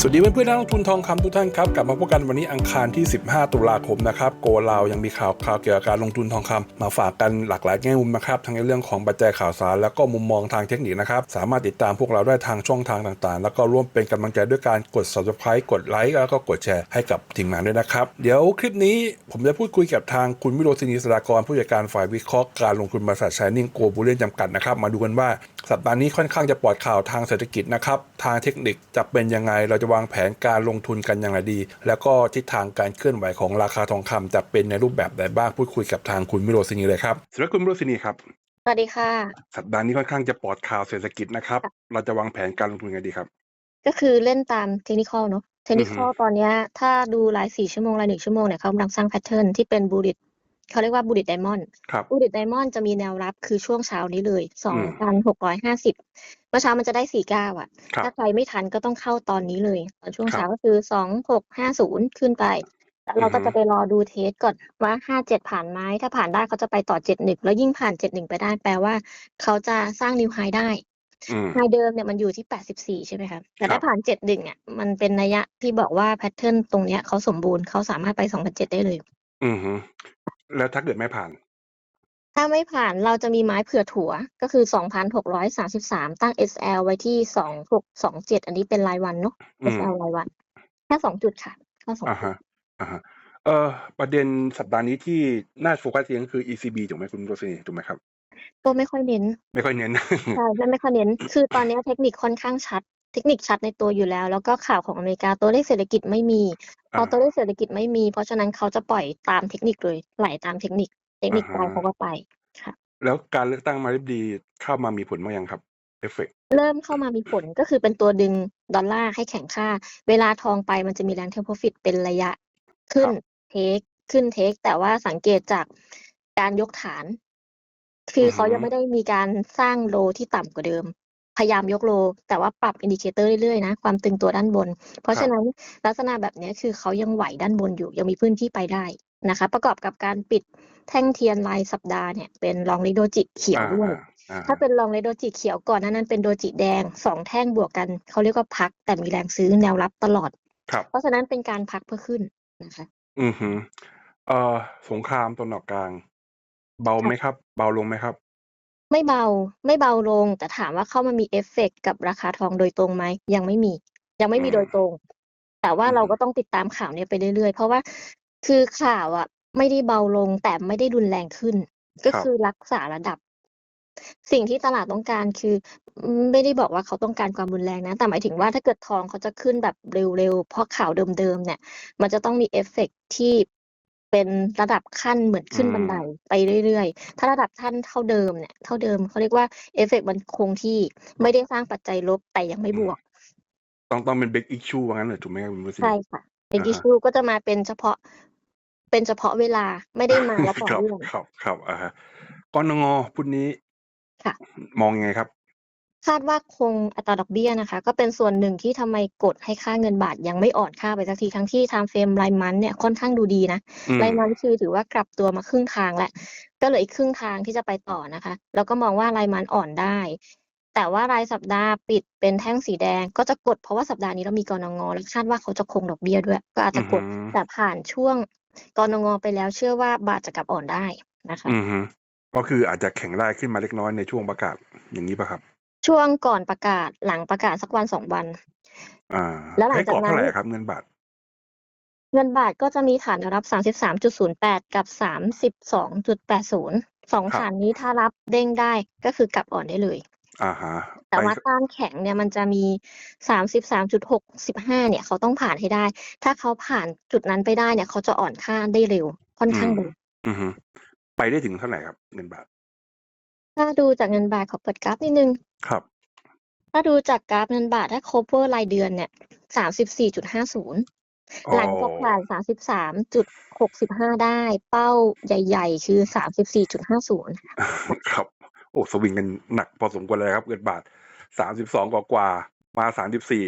สวัสดีเพื่อนๆนักลงทุนทองคำทุกท่านครับกลับมาพบกันวันนี้อังคารที่ 15 ตุลาคมนะครับโกลาวยังมีข่าวข่าวเกี่ยวกับการลงทุนทองคำมาฝากกันหลากหลายแง่มุมนะครับทั้งในเรื่องของปัจจัยข่าวสาร แล้วก็มุมมองทางเทคนิคนะครับสามารถติดตามพวกเราได้ทางช่องทางต่างๆ แล้วก็ร่วมเป็นกำลังใจด้วยการกด subscribe กดไลค์แล้วก็กดแชร์ให้กับทีมงานด้วยนะครับเดี๋ยวคลิปนี้ผมจะพูดคุยกับทางคุณวิโรจนีสรากรผู้จัดการฝ่ายวิเคราะห์การลงทุนบริษัทชายนิ่งโกลบูเลียนจำกัดนะครับมาดูกันว่า สัปดาห์นี้ค่อนข้างจะปลอดข่าวทางเศรษฐกิจนะครับ ทางเทคนิคจะเป็นยังไง เราจะวางแผนการลงทุนกันอย่างไรดี แล้วก็ทิศทางการเคลื่อนไหวของราคาทองคำจะเป็นในรูปแบบใดบ้างพูดคุยกับทางคุณมิโรซินีเลยครับสวัสดีคุณมิโรซินีครับ สวัสดีค่ะ สัปดาห์นี้ค่อนข้างจะปลอดข่าวเศรษฐกิจนะครับ เราจะวางแผนการลงทุนกันดีครับ ก็คือเล่นตามเทคนิคอลเนาะเทคนิคออืลอฮึตอนเนี้ยถ้าดูรายสี่ชั่วโมงรายหนึ่งชั่วโมงเนี่ยเขากำลังสร้างแพทเทิร์นที่เป็นบูริต เขาเรียกว่าบูริตไดมอนด์ครับ บูริตไดมอนด์จะมีแนวรับคือช่วงเช้านี้เลยสองอืมพันหกร้อยห้าสิบเมื่อเช้ามันจะได้สี่เก้าอะ ครับถ้าใครไม่ทันก็ต้องเข้าตอนนี้เลย ตอนช่วงครับเช้าก็คือสองหกห้าศูนย์ขึ้นไปแล้วเราก็อือฮึ จะไปรอดูเทสก่อนว่าห้าเจ็ดผ่านไหมถ้าผ่านได้เขาจะไปต่อเจ็ดหนึ่งแล้วยิ่งผ่านเจ็ดหนึ่งไปได้แปลว่า เขาจะสร้างนิวไฮได้ อืม ไฮเดิมเนี่ยมันอยู่ที่ 84 ใช่ไหมคะแต่ครัถ้าบผ่าน71เนี่ยมันเป็นนัยยะที่บอกว่าแพทเทิร์นตรงเนี้ยเขาสมบูรณ์เขาสามารถไป 2007 ได้เลย อือฮึ แล้วถ้าเกิดไม่ผ่าน ถ้าไม่ผ่านเราจะมีไม้เผื่อถั่วก็คือ 2,633 ตั้ง SL ไว้ที่ 2627 อันนี้เป็นรายวันเนาะ อืม SL รายวัน แค่สองจุดค่ะแค่สองอ่าจุด ฮะอ่าฮะเอ่อประเด็นสัปดาห์นี้ที่น่าโฟกัสเองก็คือ ECB ถูกไหมคุณมิโรซินีถูกไหมครับ ก็ไม่ค่อยเน้น ไม่ค่อยเน้น ใช่ไม่ไม่ค่อยเน้น คือตอนเนี้ยเทคนิคค่อนข้างชัดเทคนิคชัดในตัวอยู่แล้ว แล้วก็ข่าวของอเมริกาตัวเลขเศรษฐกิจไม่มี พออ่าตัวเลขเศรษฐกิจไม่มี เพราะฉะนั้นเขาจะปล่อยตามเทคนิคเลยไหลตามเทคนิค เทคนิคอ่าฮะไปเขาก็ไปค่ะ แล้วการเลือกตั้งมาริบดีเข้ามามีผลบ้างยังครับเอฟเฟกเริ่มเข้ามามีผลก็คือเป็นตัวดึงดอลลาร์ให้แข็งค่า เวลาทองไปมันจะมีแรงเท r โ profit เป็นระยะขึ้นเทคขึ้นเทค แต่ว่าสังเกตจากการยกฐาน คือเขายังไม่ได้มีการสร้างโลที่ต่ำกว่าเดิม พยายามยกโล แต่ว่าปรับอินดิเคเตอร์เรื่อยๆนะความตึงตัวด้านบน เพราะฉะนั้นลักษณะแบบเนี้ยคือเขายังไหวด้านบนอยู่ ยังมีพื้นที่ไปได้นะคะ ประกอบกับการปิดแท่งเทียนรายสัปดาห์เนี่ยเป็นลองลิโดจิเขียวด้วยอ่าถ้าเป็นลองเลโดจิเขียวก่อนหนานั้นเป็นโดจิแดงสองแท่งบวกกันเขาเรียกว่าพัก แต่มีแรงซื้อแนวรับตลอดครับเพราะฉะนั้นเป็นการพักเพื่อขึ้นนะคะ อือฮึเอ่อสงครามตะวันออกกลาง เบาไหมครับ เบาลงไหมครับ ไม่เบา ไม่เบาลง แต่ถามว่าเข้ามามีเอฟเฟกต์กับราคาทองโดยตรงไหม ยังไม่มี ยังไม่มีอืมโดยตรง แต่ว่าอืมเราก็ต้องติดตามข่าวเนี้ยไปเรื่อยๆ เพราะว่าคือข่าวอะ ไม่ได้เบาลงแต่ไม่ได้รุนแรงขึ้น ก็คือรักษาระดับ สิ่งที่ตลาดต้องการคืออืมไม่ได้บอกว่าเขาต้องการความรุนแรงนะ แต่หมายถึงว่าถ้าเกิดทองเขาจะขึ้นแบบเร็วๆ เพราะข่าวเดิมๆเนี่ย มันจะต้องมีเอฟเฟกต์ที่ เป็นระดับขั้นเหมือนขึ้นอืมบันไดไปเรื่อยๆ ถ้าระดับขั้นเท่าเดิมเนี่ยเท่าเดิมเขาเรียกว่าเอฟเฟกต์มันคงที่ไม่ได้สร้างปัจจัยลบแต่ยังไม่บวก ต้องต้องเป็นเบรกอิชชูว่างั้นเลยถูกไหมครับคุณบุษใช่ค่ะเป็นอ่าอิฮะชูก็จะมาเป็นเฉพาะ เป็นเฉพาะเวลาไม่ได้มาแล้วต่อครับเนื่องครับครับอ่าฮะกนงพุธนี้ค่ะมองยังไงครับ คาดว่าคงอัตราดอกเบี้ยนะคะ ก็เป็นส่วนหนึ่งที่ทำไมกดให้ค่าเงินบาทยังไม่อ่อนค่าไปสักทีทั้งที่ไทม์เฟรมรายมันเนี่ยค่อนข้างดูดีนะอืมรายมันคือถือว่ากลับตัวมาครึ่งทางแล้วก็เหลืออีกครึ่งทางที่จะไปต่อนะคะ แล้วก็มองว่ารายมันอ่อนได้ แต่ว่ารายสัปดาห์ปิดเป็นแท่งสีแดงก็จะกดเพราะว่าสัปดาห์นี้เรามีกรงงและคาดว่าเขาจะคงดอกเบี้ยด้วย ก็อาจจะกดอือฮึแต่ผ่านช่วงกรงงไปแล้วเชื่อว่าบาทจะกลับอ่อนได้นะคะอือฮึก็คืออาจจะแข็งได้ขึ้นมาเล็กน้อยในช่วงประกาศอย่างนี้ป่ะครับ ช่วงก่อนประกาศหลังประกาศสักวันสองวัน อ่าแล้วหลังให้จากกรอบนั้นเท่าไหร่ครับเงินบาท เงินบาทก็จะมีฐานแนวรับ 33.08 กับ 32.80สองครับ ฐานนี้ถ้ารับเด้งได้ก็คือกลับอ่อนได้เลย อ่าฮะแต่ไปว่าต้านแข็งเนี่ยมันจะมี 33.65เนี่ยเขาต้องผ่านให้ได้ ถ้าเขาผ่านจุดนั้นไปได้เนี่ยเขาจะอ่อนค่าได้เร็วค่อนข้างเร็ว อือฮึไปได้ถึงเท่าไหร่ครับเงินบาท ถ้าดูจากเงินบาท ขอเปิดกราฟนิดนึง ครับ ถ้าดูจากกราฟเงินบาทถ้า cover รายเดือนเนี่ย34.50หลังจากผ่าน33.65ได้ เป้าใหญ่ ๆ คือ34.50ครับ โอ้ สวิงกันหนักพอสมควรเลยครับเงินบาทสามสิบสองกว่ากว่าๆมาสามสิบสี่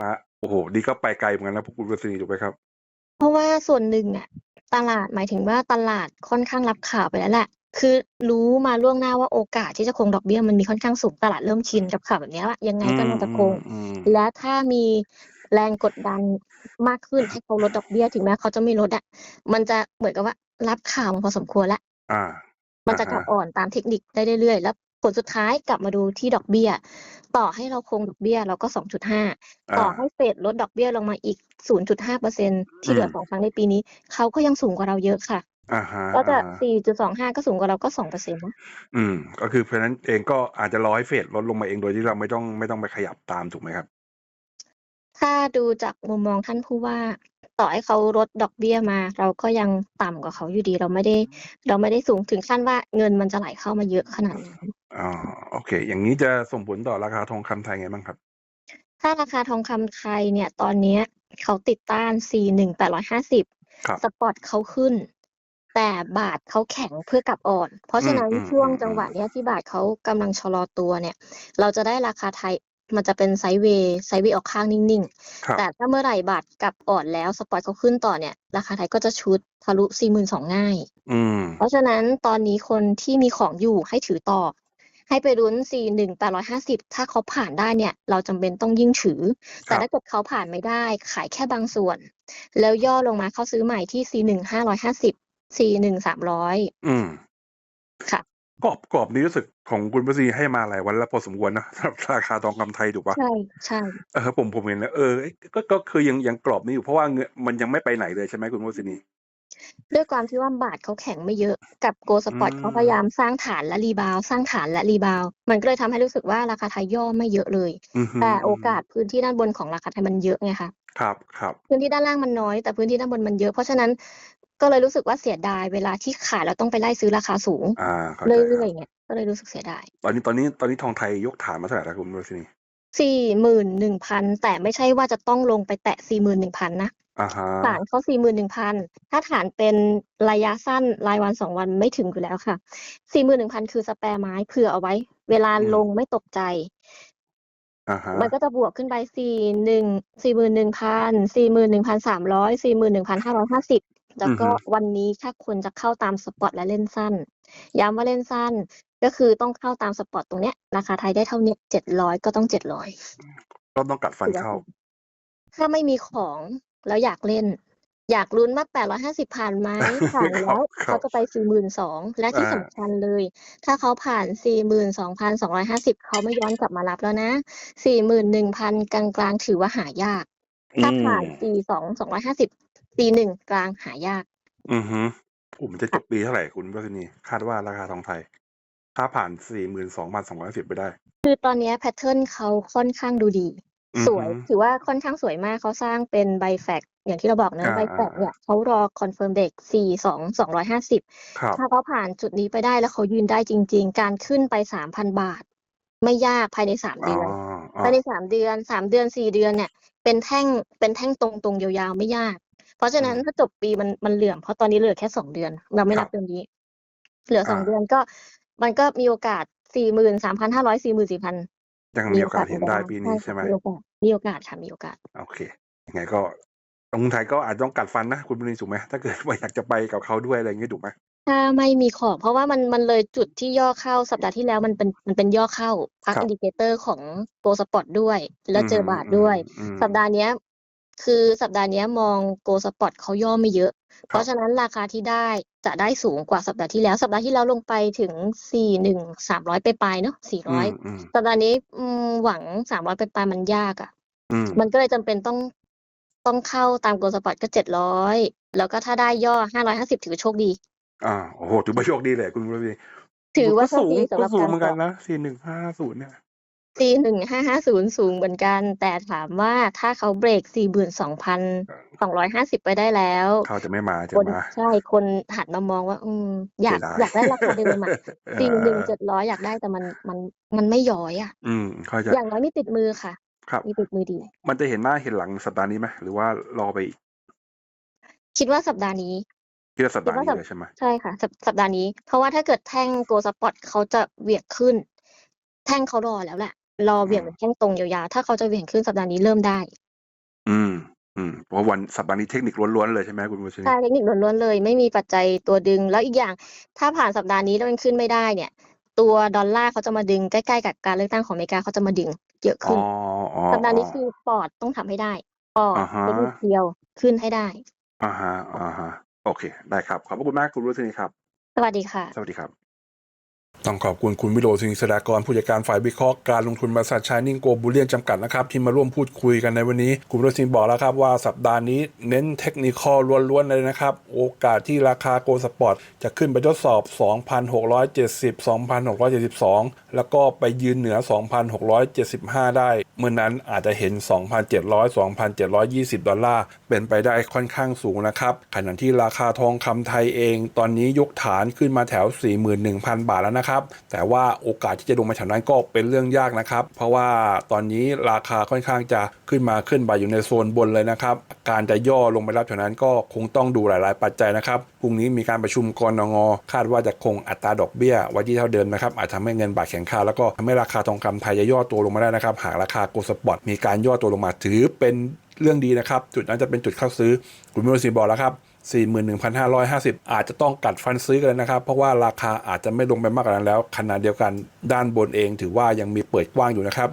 มาโอ้โห นี่ก็ไปไกลเหมือนกันนะพวกคุณบุษนีถูกไหมครับ เพราะว่าส่วนหนึ่งอะตลาดหมายถึงว่าตลาดค่อนข้างรับข่าวไปแล้วแหละ คือรู้มาล่วงหน้าว่าโอกาสที่จะคงดอกเบี้ยมันมีค่อนข้างสูงตลาดเริ่มชินกับข่าวแบบเนี้ยว่ายังไงก็น่าจะคงอืมอืมและถ้ามีแรงกดดันมากขึ้นให้เขาลดดอกเบี้ยถึงแม้เขาจะไม่ลดอะมันจะเหมือนกับว่ารับข่าวมาพอสมควรแล้ว อ่า มันจะกลับอ่อนตามเทคนิคได้เรื่อยๆ แล้วผลสุดท้ายกลับมาดูที่ดอกเบี้ย ต่อให้เราคงดอกเบี้ยเราก็สองจุดห้าอ่าต่อให้เฟดลดดอกเบี้ยลงมาอีกศูนย์จุดห้าเปอร์เซ็นที่เหลืออืมสองครั้งในปีนี้ เขาก็ยังสูงกว่าเราเยอะค่ะ อ่าฮะ ก็จะอ่าฮะสี่จุดสองห้าก็สูงกว่าเราก็สองเปอร์เซ็นต์นะ อืม ก็คือเพราะฉะนั้นเองก็อาจจะรอให้เฟดลดลงมาเอง โดยที่เราไม่ต้อง ไม่ต้องไปขยับตามถูกไหมครับ ถ้าดูจากมุมมองท่านผู้ว่า ต่อให้เขาลดดอกเบี้ยมา เราก็ยังต่ำกว่าเขาอยู่ดี เราไม่ได้ เราไม่ได้สูงถึงขั้นว่า เงินมันจะไหลเข้ามาเยอะขนาดนั้น อ๋อ โอเค อย่างนี้จะส่งผลต่อราคาทองคำไทยไงบ้างครับ ถ้าราคาทองคำไทยเนี่ย ตอนเนี้ยเขาติดต้าน 4 1 8 5 0 ครับ สปอตเขาขึ้น แต่บาทเขาแข็งเพื่อกลับอ่อน เพราะฉะนั้นอืมช่วงอืม จังหวะเนี้ยที่บาทเขากำลังชะลอตัวเนี่ย เราจะได้ราคาไทยมันจะเป็นไซด์เวย์ไซด์เวย์ออกข้างนิ่งครับๆแต่ถ้าเมื่อไหร่บาทกลับอ่อนแล้วสปอตเขาขึ้นต่อเนี่ยราคาไทยก็จะชุดทะลุ42,000ง่าย อืม เพราะฉะนั้นตอนนี้คนที่มีของอยู่ให้ถือต่อ ให้ไปรุ้น 4 1 8 5 0 ถ้าเขาผ่านได้เนี่ย เราจำเป็นต้องยิ่งถือ คแต่รับ ถ้าเกิดเขาผ่านไม่ได้ขายแค่บางส่วน แล้วย่อลงมาเข้าซื้อใหม่ที่ 4 1 550 4 1 300อืมค่ะกรอบกรอบนี้รู้สึกของคุณประสีให้มาหลายวันแล้วพอสมควรนะสำหรับราคาทองคำไทยถูกปะใช่ใช่เออผมผมเห็นแล้วเออเอ้ยก็ก็คือยังยังกรอบนี้อยู่เพราะว่าเงินมันยังไม่ไปไหนเลยใช่ไหมคุณประสินีด้วยความที่ว่าบาทเขาแข็งไม่เยอะกับโกสปอร์ตอืมเขาพยายามสร้างฐานและรีบาวด์สร้างฐานและรีบาวด์มันก็เลยทำให้รู้สึกว่าราคาไทยย่อไม่เยอะเลยอือฮึแต่โอกาสพื้นที่ด้านบนของราคาไทยมันเยอะไงคะครับครับพื้นที่ด้านล่างมันน้อยแต่พื้นที่ด้านบนมันเยอะ เพราะฉะนั้น ก็เลยรู้สึกว่าเสียดายเวลาที่ขายแล้วต้องไปไล่ซื้อราคาสูงอ่าเข้าใจเรื่คอยรับๆเนี่ยก็เลยรู้สึกเสียดายตอนนี้ตอนนี้ตอนนี้ทองไทยยกฐานมาเท่าไหร่แล้วคุณประสินีสี่หมื่นหนึ่งพันแต่ไม่ใช่ว่าจะต้องลงไปแตะสี่หมื่นหนึ่งพันนะอ่าฮะฐานเขาสี่หมื่นหนึ่งพันถ้าฐานเป็นระยะสั้นรายวันสองวันไม่ถึงอยู่แล้วค่ะสี่หมื่นหนึ่งพันคือสแปร์ไม้เผื่อเอาไว้ เวลาลงไม่ตกใจอ่าฮะมันก็จะบวกขึ้นไปสี่หนึ่งสี่หมื่นหนึ่งพันสี่หมื่นหนึ่งพันสามร้อยสี่หมื่นหนึ่งพันห้าร้อยห้าสิบ แล้วก็วันนี้ถ้าคนจะเข้าตามสปอตและเล่นสั้น ย้ำว่าเล่นสั้น ก็คือต้องเข้าตามสปอตตรงเนี้ยราคาไทยได้เท่าเนี้ยเจ็ดร้อยก็ต้องเจ็ดร้อยก็ต้องกัดฟันเข้า ถ้าไม่มีของแล้วอยากเล่น อยากลุ้นว่าแปดร้อยห้าสิบผ่านไหมผ่านแล้วครับเขาจะไปสี่หมื่นสองและที่อ่าสำคัญเลย ถ้าเขาผ่านสี่หมื่นสองพันสองร้อยห้าสิบเขาไม่ย้อนกลับมารับแล้วนะสี่หมื่นหนึ่งพันกลางๆถือว่าหายากถ้าผ่านสี่สองสองร้อยห้าสิบ สี่หนึ่งกลางหายาก อือฮึผมจะจบปีเท่าไหร่คุณประสินีคาดว่าราคาทองไทย ถ้าผ่านสี่หมื่นสองพันสองร้อยสิบไปได้ คือตอนเนี้แพทเทิร์นเขาค่อนข้างดูดี อือฮึ สวยถือว่าค่อนข้างสวยมากเขาสร้างเป็นใบแฟกอย่างที่เราบอกนะอ่า ใบแฟกเนี่ยเขารอคอนเฟิร์มเด็กสี่สองสองร้อยห้าสิบครับ ถ้าเขาผ่านจุดนี้ไปได้แล้วเขายืนได้จริง ๆ การขึ้นไปสามพันบาท ไม่ยากภายในสามอ๋อเดือน อ๋อภายในสามเดือนสามเดือนสี่เดือนเนี่ย เป็นแท่งเป็นแท่งตรงๆยาวๆไม่ยากเพ ราะฉะนั้นถ้าจบปีมันมันเหลื่อมเพราะตอนนี้เหลือแค่สองเดือน เราไม่นับเดือนนี้ เหลือสองเดือนก็ มันก็มีโอกาสสี่หมื่นสามพันห้าร้อยสี่หมื่นสี่พันยังมีโอกาสเห็นได้ปีนี้ใช่ไหมมีโอกาสมีโอกาสค่ะมีโอกาส โอเคยังไงก็ตรงไทยก็อาจต้องกัดฟันนะคุณบุรีถูกไหมถ้าเกิดว่าอยากจะไปกับเขาด้วยอะไรอย่างเงี้ยถูกไหมถ้าไม่มีของเพราะว่ามันมันเลยจุดที่ย่อเข้าสัปดาห์ที่แล้วมันเป็นมันเป็นย่อเข้าพักอินดิเคเตอร์ของโกสปอตด้วย แล้วเจอบาทด้วยอืมสัปดาห์เนี้ย คือสัปดาห์เนี้ยมองโกสปอตเขาย่อไม่เยอะ เพราะฉะนั้นราคาที่ได้จะได้สูงกว่าสัปดาห์ที่แล้ว สัปดาห์ที่แล้วลงไปถึงสี่หนึ่งสามร้อยไปปลายๆเนาะสี่ร้อยอืมสัปดาห์นี้อืมหวังสามร้อยไปปลายๆมันยากอะ่ะอืมมันก็เลยจำเป็นต้องต้องเข้าตามโกลสปอร์ตก็เจ็ดร้อยแล้วก็ถ้าได้ย่อห้าร้อยห้าสิบถือว่าโชคดี อ่าโอ้โหถือว่าโชคดีเลยคุณบุรีถือว่าโชก็คสูงดีสำหก็รับสูงการเหมือนกันเกาะนะสี่หนึ่งห้าศูนย์เนี่ย สี่หนึ่งห้าห้าศูนย์สูงเหมือนกัน แต่ถามว่าถ้าเขาเบรกสี่หมื่นสองพันสองร้อยห้าสิบไปได้แล้วเขาจะไม่มาจะคนมาใช่คนหันมามองว่า อืมอยากเสียดายอยากได้ราคาเดิมอะสี่หนึ่งเจ็ดร้อยอยากได้แต่มันมันมันไม่ย้อยอะ อืมเขาจะอย่างน้อยมีติดมือค่ะ ครับมีติดมือดี มันจะเห็นหน้าเห็นหลังสัปดาห์นี้ไหมหรือว่ารอไปอีกคิดว่าสัปดาห์นี้คิดว่าสัปดาห์คิดว่านี้สัปเลยใช่ไหมใช่ค่ะสัปสัปดาห์นี้ เพราะว่าถ้าเกิดแท่งโกสปอตเขาจะเหวี่ยงขึ้น แท่งเขารอแล้วแหละ รอเหวี่ยงเป็นแท่งตรงยาว ๆ ถ้าเขาจะเหวี่ยงขึ้นสัปดาห์นี้เริ่มได้ อืม อืม เพราะวันสัปดาห์นี้เทคนิคล้วน ๆ เลยใช่ไหมคุณบุรีใช่เทคนิคล้วนๆเลย ไม่มีปัจจัยตัวดึง แล้วอีกอย่าง ถ้าผ่านสัปดาห์นี้แล้วมันขึ้นไม่ได้เนี่ย ตัวดอลลาร์เขาจะมาดึงใกล้ๆกับการเลือกตั้งของอเมริกาเขาจะมาดึงเยอะอ๋ขึ้อน อ๋อสัปดาห์นี้อ๋อคือปอดต้องทำให้ได้ก็อ่าฮะเป็นลูกเดียวขึ้นให้ได้ อ่าฮะอ่าฮะโอเค ได้ครับ ขอบพระคุณมากคุณรุสินีครับ สวัสดีค่ะสวัสดีครับ ต้องขอบคุณคุณวิโรจน์สิงห์สดากรผู้จัดการฝ่ายวิเคราะห์การลงทุนบริษัทชายนิ่งโกลบูเลียนจำกัดนะครับที่มาร่วมพูดคุยกันในวันนี้ คุณวิโรจน์สิงบอกแล้วครับว่าสัปดาห์นี้เน้นเทคนิคอลล้วนๆเลยนะครับ โอกาสที่ราคาโกลสปอร์ตจะขึ้นไปทดสอบ 2,670 2,672 แล้วก็ไปยืนเหนือ 2,675 ได้ เมื่อนั้นอาจจะเห็น 2,700 2,720 ดอลลาร์เป็นไปได้ค่อนข้างสูงนะครับขณะที่ราคาทองคำไทยเอง ตอนนี้ยกฐานขึ้นมาแถว 41,000 บาทแล้วนะครับแต่ว่าโอกาสที่จะลงมาแถวนั้นก็เป็นเรื่องยากนะครับ เพราะว่าตอนนี้ราคาค่อนข้างจะขึ้นมาขึ้นไปอยู่ในโซนบนเลยนะครับ การจะย่อลงไปรับแถวนั้นก็คงต้องดูหลาย ๆ ปัจจัยนะครับพรุ่งนี้มีการประชุมกรงงคาดว่าจะคงอัตราดอกเบี้ยไว้ที่เท่าเดิมนะครับอาจทำให้เงินบาทแข็งค่าแล้วก็ทำให้ราคาทองคำไทยจะย่อตัวลงมาได้นะครับ หากราคาโกลด์สปอร์ตมีการย่อตัวลงมาถือเป็นเรื่องดีนะครับ จุดนั้นจะเป็นจุดเข้าซื้อคุณมิโรซีบอกแล้วครับ 41,550 อาจจะต้องกัดฟันซื้อกันเลยนะครับ เพราะว่าราคาอาจจะไม่ลงไปมากกว่านั้นแล้วขณะเดียวกันด้านบนเองถือว่ายังมีเปิดกว้างอยู่นะครับ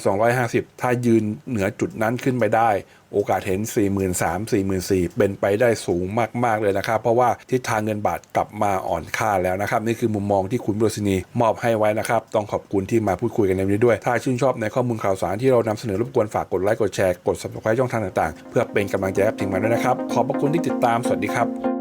42,250 ถ้ายืนเหนือจุดนั้นขึ้นไปได้ โอกาสเห็น 43,000 44,000 เป็นไปได้สูงมาก ๆ เลยนะครับ เพราะว่าทิศทางเงินบาทกลับมาอ่อนค่าแล้วนะครับ นี่คือมุมมองที่คุณบรสินีมอบให้ไว้นะครับ ต้องขอบคุณที่มาพูดคุยกันในวันนี้ด้วย ถ้าชื่นชอบในข้อมูลข่าวสารที่เรานำเสนอรบกวนฝากกดไลค์กดแชร์กด subscribe ช่องทางต่างๆ เพื่อเป็นกำลังใจให้ทีมงานด้วยนะครับขอบพระคุณที่ติดตามสวัสดีครับ